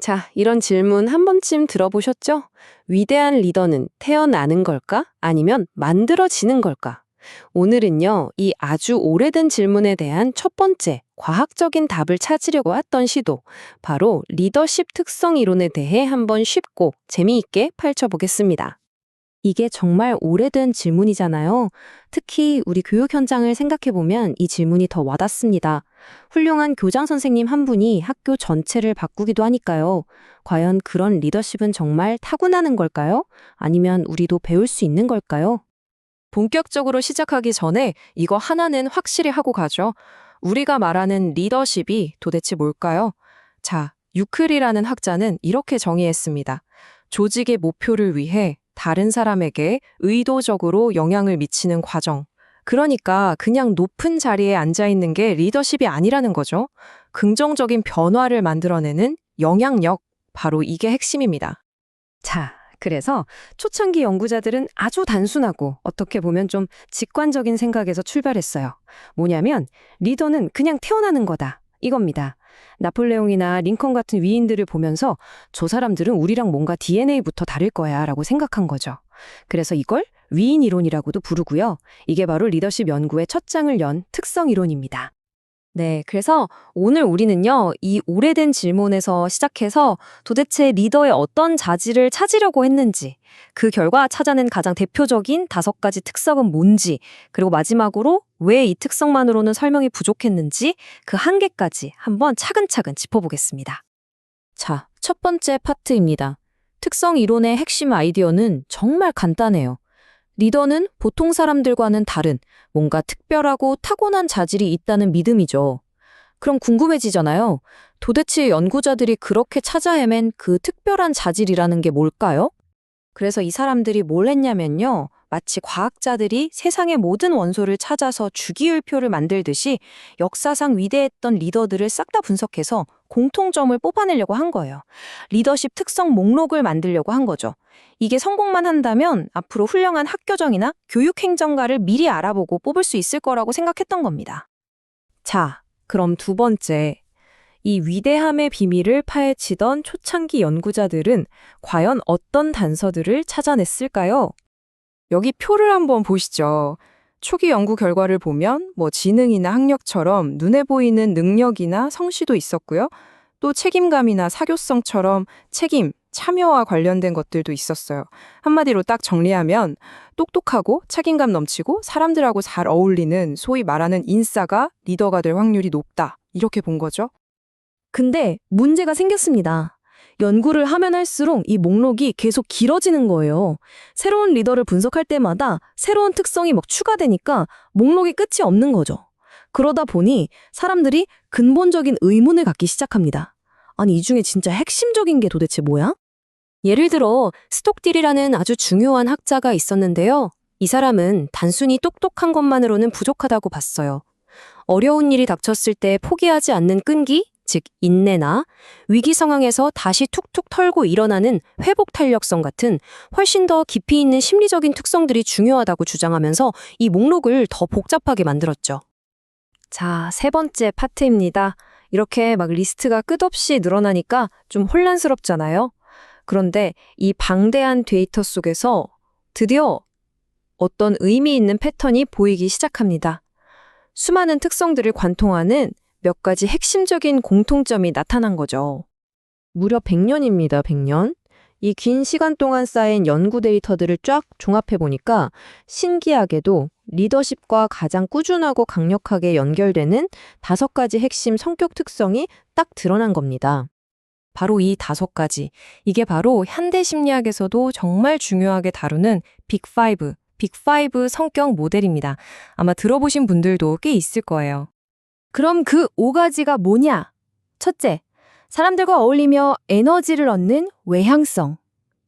자, 이런 질문 한 번쯤 들어보셨죠? 위대한 리더는 태어나는 걸까? 아니면 만들어지는 걸까? 오늘은요, 이 아주 오래된 질문에 대한 첫 번째 과학적인 답을 찾으려고 했던 시도, 바로 리더십 특성 이론에 대해 한번 쉽고 재미있게 파헤쳐보겠습니다. 이게 정말 오래된 질문이잖아요. 특히 우리 교육 현장을 생각해보면 이 질문이 더 와닿습니다. 훌륭한 교장 선생님 한 분이 학교 전체를 바꾸기도 하니까요. 과연 그런 리더십은 정말 타고나는 걸까요? 아니면 우리도 배울 수 있는 걸까요? 본격적으로 시작하기 전에 이거 하나는 확실히 하고 가죠. 우리가 말하는 리더십이 도대체 뭘까요? 자, 유클이라는 학자는 이렇게 정의했습니다. 조직의 목표를 위해 다른 사람에게 의도적으로 영향을 미치는 과정. 그러니까 그냥 높은 자리에 앉아 있는 게 리더십이 아니라는 거죠. 긍정적인 변화를 만들어내는 영향력. 바로 이게 핵심입니다. 자, 그래서 초창기 연구자들은 아주 단순하고 어떻게 보면 좀 직관적인 생각에서 출발했어요. 뭐냐면 리더는 그냥 태어나는 거다. 이겁니다. 나폴레옹이나 링컨 같은 위인들을 보면서 저 사람들은 우리랑 뭔가 DNA부터 다를 거야 라고 생각한 거죠. 그래서 이걸 위인 이론이라고도 부르고요. 이게 바로 리더십 연구의 첫 장을 연 특성 이론입니다. 네, 그래서 오늘 우리는요, 이 오래된 질문에서 시작해서 도대체 리더의 어떤 자질을 찾으려고 했는지, 그 결과 찾아낸 가장 대표적인 다섯 가지 특성은 뭔지, 그리고 마지막으로 왜 이 특성만으로는 설명이 부족했는지 그 한계까지 한번 차근차근 짚어보겠습니다. 자, 첫 번째 파트입니다. 특성 이론의 핵심 아이디어는 정말 간단해요. 리더는 보통 사람들과는 다른 뭔가 특별하고 타고난 자질이 있다는 믿음이죠. 그럼 궁금해지잖아요. 도대체 연구자들이 그렇게 찾아 헤맨 그 특별한 자질이라는 게 뭘까요? 그래서 이 사람들이 뭘 했냐면요. 마치 과학자들이 세상의 모든 원소를 찾아서 주기율표를 만들듯이 역사상 위대했던 리더들을 싹 다 분석해서 공통점을 뽑아내려고 한 거예요. 리더십 특성 목록을 만들려고 한 거죠. 이게 성공만 한다면 앞으로 훌륭한 학교정이나 교육행정가를 미리 알아보고 뽑을 수 있을 거라고 생각했던 겁니다. 자, 그럼 두 번째. 이 위대함의 비밀을 파헤치던 초창기 연구자들은 과연 어떤 단서들을 찾아냈을까요? 여기 표를 한번 보시죠. 초기 연구 결과를 보면 뭐 지능이나 학력처럼 눈에 보이는 능력이나 성취도 있었고요. 또 책임감이나 사교성처럼 책임, 참여와 관련된 것들도 있었어요. 한마디로 딱 정리하면 똑똑하고 책임감 넘치고 사람들하고 잘 어울리는 소위 말하는 인싸가 리더가 될 확률이 높다. 이렇게 본 거죠. 근데 문제가 생겼습니다. 연구를 하면 할수록 이 목록이 계속 길어지는 거예요. 새로운 리더를 분석할 때마다 새로운 특성이 막 추가되니까 목록이 끝이 없는 거죠. 그러다 보니 사람들이 근본적인 의문을 갖기 시작합니다. 아니, 이 중에 진짜 핵심적인 게 도대체 뭐야? 예를 들어, 스톡딜이라는 아주 중요한 학자가 있었는데요. 이 사람은 단순히 똑똑한 것만으로는 부족하다고 봤어요. 어려운 일이 닥쳤을 때 포기하지 않는 끈기, 즉 인내나 위기 상황에서 다시 툭툭 털고 일어나는 회복 탄력성 같은 훨씬 더 깊이 있는 심리적인 특성들이 중요하다고 주장하면서 이 목록을 더 복잡하게 만들었죠. 자, 세 번째 파트입니다. 이렇게 막 리스트가 끝없이 늘어나니까 좀 혼란스럽잖아요. 그런데 이 방대한 데이터 속에서 드디어 어떤 의미 있는 패턴이 보이기 시작합니다. 수많은 특성들을 관통하는 몇 가지 핵심적인 공통점이 나타난 거죠. 무려 100년입니다, 100년. 이 긴 시간 동안 쌓인 연구 데이터들을 쫙 종합해 보니까 신기하게도 리더십과 가장 꾸준하고 강력하게 연결되는 다섯 가지 핵심 성격 특성이 딱 드러난 겁니다. 바로 이 다섯 가지. 이게 바로 현대 심리학에서도 정말 중요하게 다루는 빅5, 빅5 성격 모델입니다. 아마 들어보신 분들도 꽤 있을 거예요. 그럼 그오 가지가 뭐냐? 첫째, 사람들과 어울리며 에너지를 얻는 외향성.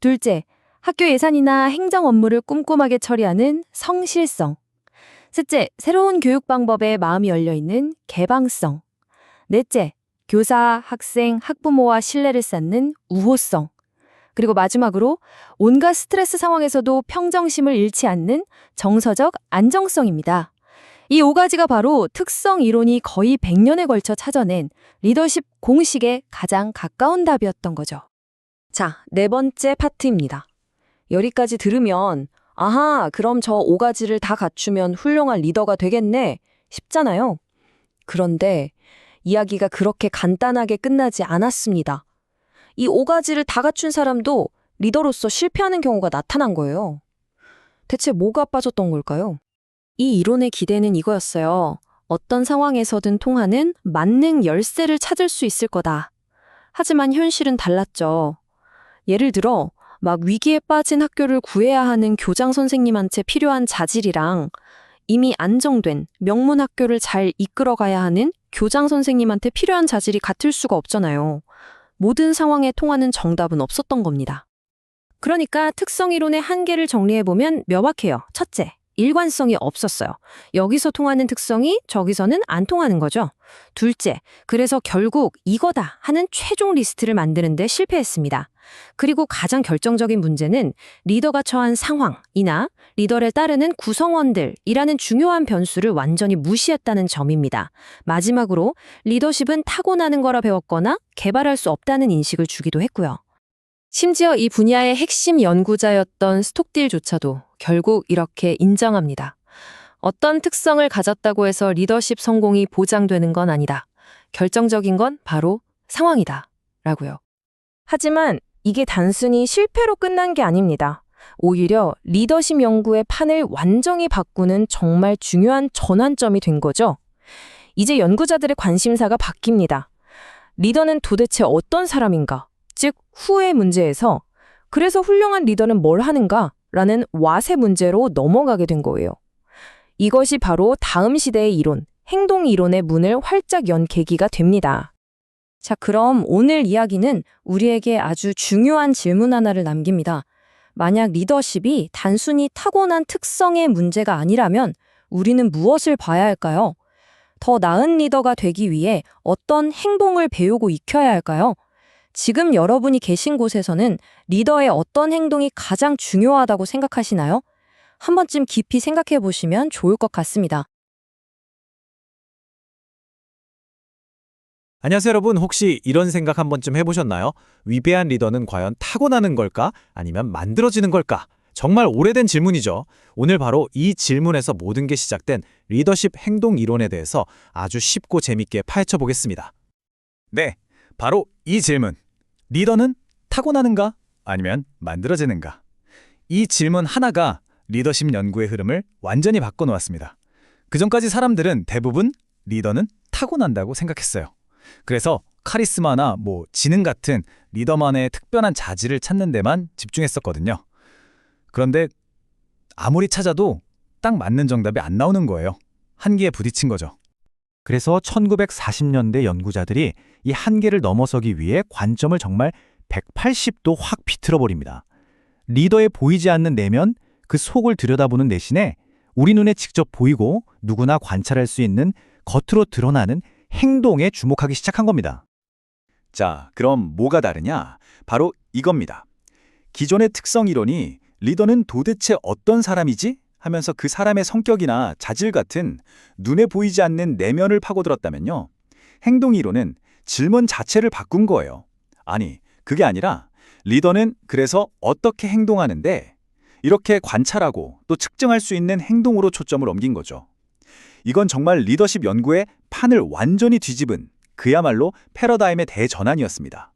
둘째, 학교 예산이나 행정 업무를 꼼꼼하게 처리하는 성실성. 셋째, 새로운 교육 방법에 마음이 열려 있는 개방성. 넷째, 교사, 학생, 학부모와 신뢰를 쌓는 우호성. 그리고 마지막으로 온갖 스트레스 상황에서도 평정심을 잃지 않는 정서적 안정성입니다. 이 5가지가 바로 특성 이론이 거의 100년에 걸쳐 찾아낸 리더십 공식에 가장 가까운 답이었던 거죠. 자, 네 번째 파트입니다. 여기까지 들으면 아하, 그럼 저 5가지를 다 갖추면 훌륭한 리더가 되겠네 싶잖아요. 그런데 이야기가 그렇게 간단하게 끝나지 않았습니다. 이 5가지를 다 갖춘 사람도 리더로서 실패하는 경우가 나타난 거예요. 대체 뭐가 빠졌던 걸까요? 이 이론의 기대는 이거였어요. 어떤 상황에서든 통하는 만능 열쇠를 찾을 수 있을 거다. 하지만 현실은 달랐죠. 예를 들어, 막 위기에 빠진 학교를 구해야 하는 교장 선생님한테 필요한 자질이랑 이미 안정된 명문 학교를 잘 이끌어가야 하는 교장 선생님한테 필요한 자질이 같을 수가 없잖아요. 모든 상황에 통하는 정답은 없었던 겁니다. 그러니까 특성 이론의 한계를 정리해보면 명확해요. 첫째, 일관성이 없었어요. 여기서 통하는 특성이 저기서는 안 통하는 거죠. 둘째, 그래서 결국 이거다 하는 최종 리스트를 만드는데 실패했습니다. 그리고 가장 결정적인 문제는 리더가 처한 상황이나 리더를 따르는 구성원들이라는 중요한 변수를 완전히 무시했다는 점입니다. 마지막으로 리더십은 타고나는 거라 배웠거나 개발할 수 없다는 인식을 주기도 했고요. 심지어 이 분야의 핵심 연구자였던 스톡딜조차도 결국 이렇게 인정합니다. 어떤 특성을 가졌다고 해서 리더십 성공이 보장되는 건 아니다. 결정적인 건 바로 상황이다. 라고요. 하지만 이게 단순히 실패로 끝난 게 아닙니다. 오히려 리더십 연구의 판을 완전히 바꾸는 정말 중요한 전환점이 된 거죠. 이제 연구자들의 관심사가 바뀝니다. 리더는 도대체 어떤 사람인가? 즉, 후의 문제에서 그래서 훌륭한 리더는 뭘 하는가? 라는 와세 문제로 넘어가게 된 거예요. 이것이 바로 다음 시대의 이론, 행동 이론의 문을 활짝 연 계기가 됩니다. 자, 그럼 오늘 이야기는 우리에게 아주 중요한 질문 하나를 남깁니다. 만약 리더십이 단순히 타고난 특성의 문제가 아니라면 우리는 무엇을 봐야 할까요? 더 나은 리더가 되기 위해 어떤 행동을 배우고 익혀야 할까요? 지금 여러분이 계신 곳에서는 리더의 어떤 행동이 가장 중요하다고 생각하시나요? 한 번쯤 깊이 생각해 보시면 좋을 것 같습니다. 안녕하세요 여러분 혹시 이런 생각 한 번쯤 해보셨나요? 위대한 리더는 과연 타고나는 걸까? 아니면 만들어지는 걸까? 정말 오래된 질문이죠. 오늘 바로 이 질문에서 모든 게 시작된 리더십 행동 이론에 대해서 아주 쉽고 재밌게 파헤쳐 보겠습니다. 네, 바로 이 질문. 리더는 타고나는가? 아니면 만들어지는가? 이 질문 하나가 리더십 연구의 흐름을 완전히 바꿔놓았습니다. 그전까지 사람들은 대부분 리더는 타고난다고 생각했어요. 그래서 카리스마나 뭐 지능 같은 리더만의 특별한 자질을 찾는 데만 집중했었거든요. 그런데 아무리 찾아도 딱 맞는 정답이 안 나오는 거예요. 한계에 부딪힌 거죠. 그래서 1940년대 연구자들이 이 한계를 넘어서기 위해 관점을 정말 180도 확 비틀어 버립니다. 리더에 보이지 않는 내면, 그 속을 들여다보는 대신에 우리 눈에 직접 보이고 누구나 관찰할 수 있는 겉으로 드러나는 행동에 주목하기 시작한 겁니다. 자, 그럼 뭐가 다르냐? 바로 이겁니다. 기존의 특성 이론이 리더는 도대체 어떤 사람이지? 하면서 그 사람의 성격이나 자질 같은 눈에 보이지 않는 내면을 파고들었다면요. 행동 이론은 질문 자체를 바꾼 거예요. 아니, 그게 아니라 리더는 그래서 어떻게 행동하는데 이렇게 관찰하고 또 측정할 수 있는 행동으로 초점을 옮긴 거죠. 이건 정말 리더십 연구의 판을 완전히 뒤집은 그야말로 패러다임의 대전환이었습니다.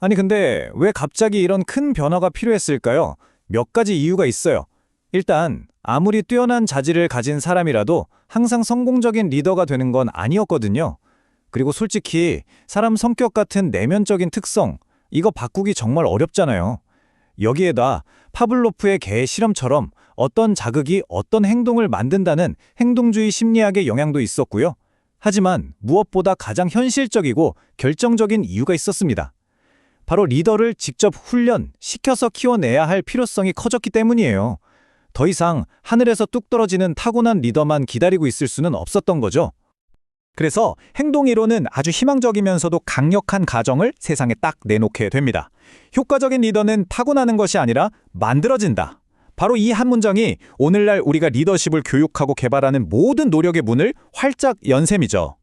아니 근데 왜 갑자기 이런 큰 변화가 필요했을까요? 몇 가지 이유가 있어요. 일단 아무리 뛰어난 자질을 가진 사람이라도 항상 성공적인 리더가 되는 건 아니었거든요. 그리고 솔직히 사람 성격 같은 내면적인 특성 이거 바꾸기 정말 어렵잖아요. 여기에다 파블로프의 개 실험처럼 어떤 자극이 어떤 행동을 만든다는 행동주의 심리학의 영향도 있었고요. 하지만 무엇보다 가장 현실적이고 결정적인 이유가 있었습니다. 바로 리더를 직접 훈련, 시켜서 키워내야 할 필요성이 커졌기 때문이에요. 더 이상 하늘에서 뚝 떨어지는 타고난 리더만 기다리고 있을 수는 없었던 거죠. 그래서 행동이론은 아주 희망적이면서도 강력한 가정을 세상에 딱 내놓게 됩니다. 효과적인 리더는 타고나는 것이 아니라 만들어진다. 바로 이 한 문장이 오늘날 우리가 리더십을 교육하고 개발하는 모든 노력의 문을 활짝 연 셈이죠.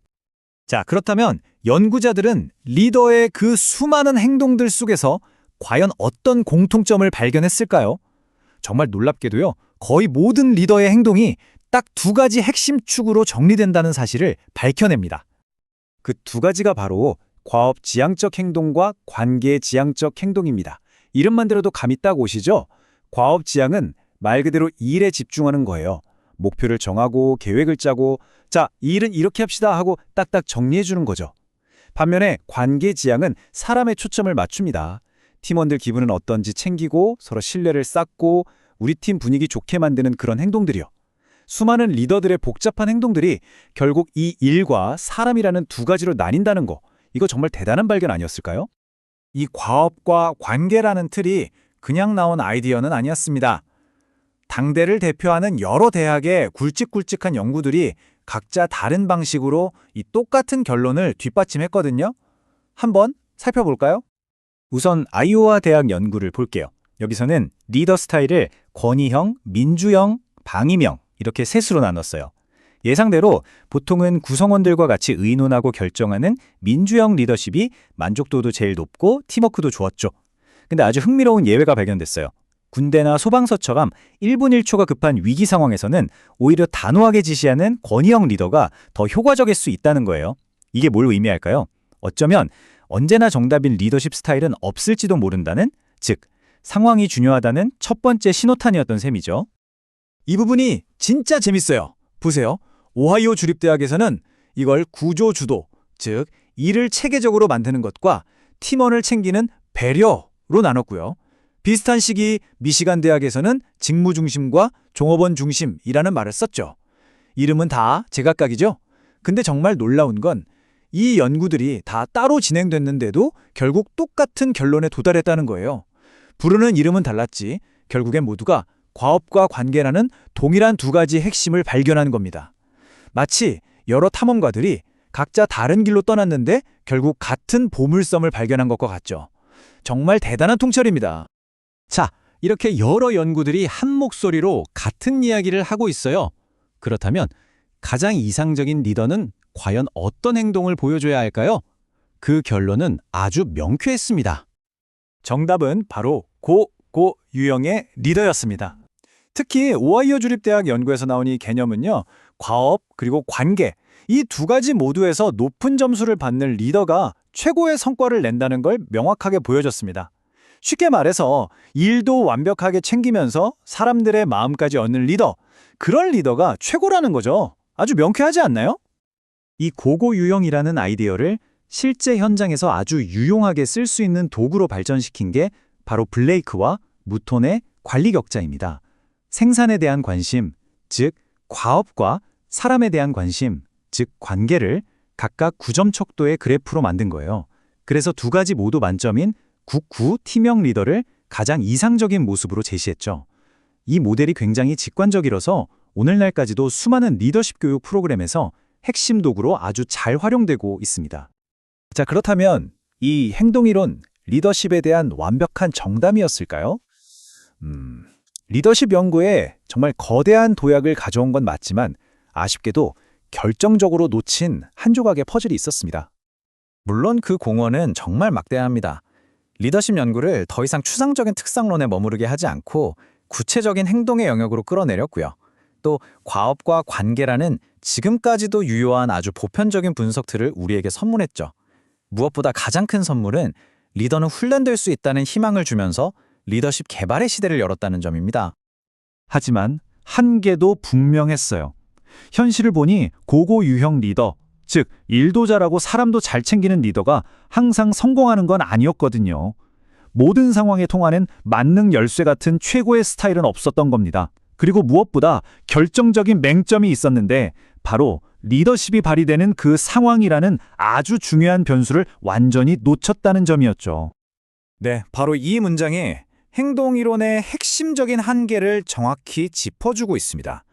자, 그렇다면 연구자들은 리더의 그 수많은 행동들 속에서 과연 어떤 공통점을 발견했을까요? 정말 놀랍게도요. 거의 모든 리더의 행동이 딱 두 가지 핵심 축으로 정리된다는 사실을 밝혀냅니다. 그 두 가지가 바로 과업 지향적 행동과 관계 지향적 행동입니다. 이름만 들어도 감이 딱 오시죠? 과업 지향은 말 그대로 일에 집중하는 거예요. 목표를 정하고 계획을 짜고 자, 이 일은 이렇게 합시다 하고 딱딱 정리해 주는 거죠. 반면에 관계 지향은 사람의 초점을 맞춥니다. 팀원들 기분은 어떤지 챙기고 서로 신뢰를 쌓고 우리 팀 분위기 좋게 만드는 그런 행동들이요. 수많은 리더들의 복잡한 행동들이 결국 이 일과 사람이라는 두 가지로 나뉜다는 거. 이거 정말 대단한 발견 아니었을까요? 이 과업과 관계라는 틀이 그냥 나온 아이디어는 아니었습니다. 당대를 대표하는 여러 대학의 굵직굵직한 연구들이 각자 다른 방식으로 이 똑같은 결론을 뒷받침했거든요. 한번 살펴볼까요? 우선 아이오와 대학 연구를 볼게요. 여기서는 리더 스타일을 권위형, 민주형, 방임형 이렇게 셋으로 나눴어요. 예상대로 보통은 구성원들과 같이 의논하고 결정하는 민주형 리더십이 만족도도 제일 높고 팀워크도 좋았죠. 근데 아주 흥미로운 예외가 발견됐어요. 군대나 소방서처럼 1분 1초가 급한 위기 상황에서는 오히려 단호하게 지시하는 권위형 리더가 더 효과적일 수 있다는 거예요. 이게 뭘 의미할까요? 어쩌면 언제나 정답인 리더십 스타일은 없을지도 모른다는, 즉, 상황이 중요하다는 첫 번째 신호탄이었던 셈이죠. 이 부분이 진짜 재밌어요. 보세요. 오하이오 주립대학에서는 이걸 구조주도, 즉, 일을 체계적으로 만드는 것과 팀원을 챙기는 배려로 나눴고요. 비슷한 시기 미시간 대학에서는 직무 중심과 종업원 중심이라는 말을 썼죠. 이름은 다 제각각이죠. 근데 정말 놀라운 건 이 연구들이 다 따로 진행됐는데도 결국 똑같은 결론에 도달했다는 거예요. 부르는 이름은 달랐지 결국엔 모두가 과업과 관계라는 동일한 두 가지 핵심을 발견한 겁니다. 마치 여러 탐험가들이 각자 다른 길로 떠났는데 결국 같은 보물섬을 발견한 것과 같죠. 정말 대단한 통찰입니다. 자, 이렇게 여러 연구들이 한 목소리로 같은 이야기를 하고 있어요. 그렇다면 가장 이상적인 리더는 과연 어떤 행동을 보여줘야 할까요? 그 결론은 아주 명쾌했습니다. 정답은 바로 고, 고 유형의 리더였습니다. 특히 오하이오 주립대학 연구에서 나온 이 개념은요, 과업 그리고 관계 이 두 가지 모두에서 높은 점수를 받는 리더가 최고의 성과를 낸다는 걸 명확하게 보여줬습니다. 쉽게 말해서 일도 완벽하게 챙기면서 사람들의 마음까지 얻는 리더, 그런 리더가 최고라는 거죠. 아주 명쾌하지 않나요? 이 고고 유형이라는 아이디어를 실제 현장에서 아주 유용하게 쓸 수 있는 도구로 발전시킨 게 바로 블레이크와 무톤의 관리 격자입니다. 생산에 대한 관심, 즉 과업과 사람에 대한 관심, 즉 관계를 각각 9점 척도의 그래프로 만든 거예요. 그래서 두 가지 모두 만점인 99 팀형 리더를 가장 이상적인 모습으로 제시했죠. 이 모델이 굉장히 직관적이라서 오늘날까지도 수많은 리더십 교육 프로그램에서 핵심 도구로 아주 잘 활용되고 있습니다. 자, 그렇다면 이 행동이론 리더십에 대한 완벽한 정답이었을까요? 음, 리더십 연구에 정말 거대한 도약을 가져온 건 맞지만 아쉽게도 결정적으로 놓친 한 조각의 퍼즐이 있었습니다. 물론 그 공헌은 정말 막대합니다. 리더십 연구를 더 이상 추상적인 특성론에 머무르게 하지 않고 구체적인 행동의 영역으로 끌어내렸고요. 또 과업과 관계라는 지금까지도 유효한 아주 보편적인 분석 틀을 우리에게 선물했죠. 무엇보다 가장 큰 선물은 리더는 훈련될 수 있다는 희망을 주면서 리더십 개발의 시대를 열었다는 점입니다. 하지만 한계도 분명했어요. 현실을 보니 고고 유형 리더, 즉 일도 잘하고 사람도 잘 챙기는 리더가 항상 성공하는 건 아니었거든요. 모든 상황에 통하는 만능 열쇠 같은 최고의 스타일은 없었던 겁니다. 그리고 무엇보다 결정적인 맹점이 있었는데 바로 리더십이 발휘되는 그 상황이라는 아주 중요한 변수를 완전히 놓쳤다는 점이었죠. 네, 바로 이 문장이 행동 이론의 핵심적인 한계를 정확히 짚어주고 있습니다.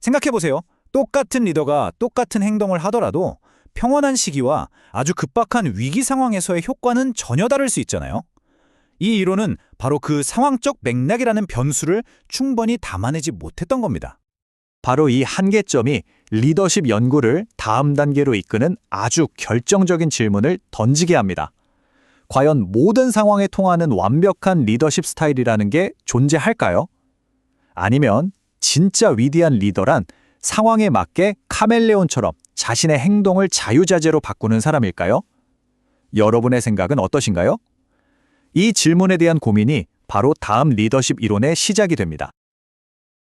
생각해 보세요. 똑같은 리더가 똑같은 행동을 하더라도 평온한 시기와 아주 급박한 위기 상황에서의 효과는 전혀 다를 수 있잖아요. 이 이론은 바로 그 상황적 맥락이라는 변수를 충분히 담아내지 못했던 겁니다. 바로 이 한계점이 리더십 연구를 다음 단계로 이끄는 아주 결정적인 질문을 던지게 합니다. 과연 모든 상황에 통하는 완벽한 리더십 스타일이라는 게 존재할까요? 아니면 진짜 위대한 리더란 상황에 맞게 카멜레온처럼 자신의 행동을 자유자재로 바꾸는 사람일까요? 여러분의 생각은 어떠신가요? 이 질문에 대한 고민이 바로 다음 리더십 이론의 시작이 됩니다.